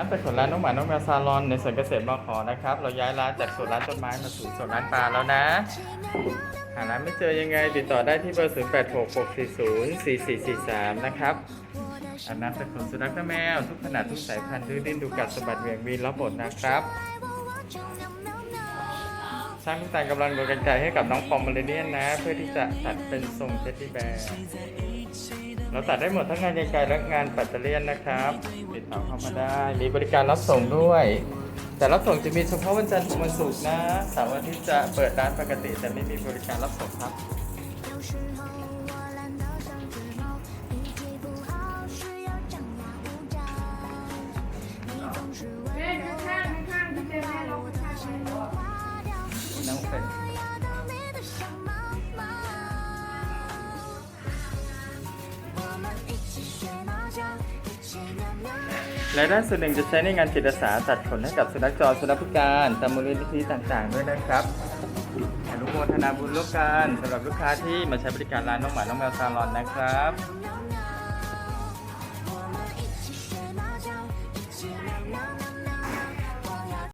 ร้านเป็นสวนร้านน้องหมา น้องแมวซาลอนในสวนเกษตรมอขอนะครับ เราย้ายร้านจากสวนร้านต้นไม้มาสู่สวนร้านปลาแล้วนะ หาร้านไม่เจอยังไง ติดต่อได้ที่เบอร์ 0 8 6 6 4 0 4 4 4 3 นะครับอาบน้ำเป็นขนสุนัขและแมว ทุกขนาดทุกสายพันธุ์ดื้อดิ้นดูกัดสะบัดเหวี่ยงวีนรับหมดนะครับ ช่างทุกแต่งกำลังดูกันไกลให้กับน้องปอมเมเรเนียนนะ เพื่อที่จะตัดเป็นทรงเทดดี้แบร์เราตัดได้หมดทั้งงานไกลๆและงานปัตเตเลียนนะครับติดต่อเข้ามาได้ มีบริการรับส่งด้วย แต่รับส่งจะมีเฉพาะวันจันทร์ถึงวันศุกร์นะเสาร์อาทิตย์จะเปิดร้านปกติแต่ไม่มีบริการรับส่งครับ น้ำแข็งรายได้ส่วนหนึ่งจะใช้ในงานจิตอาสาตัดขนให้กับสุนัขจรสุนัขพิการตามมูลนิธิต่างๆ ด้วยนะครับอนุโมทนาบุญลูกกันสำหรับลูกค้าที่มาใช้บริการร้านน้องหมาน้องแมวซาลอนนะครับ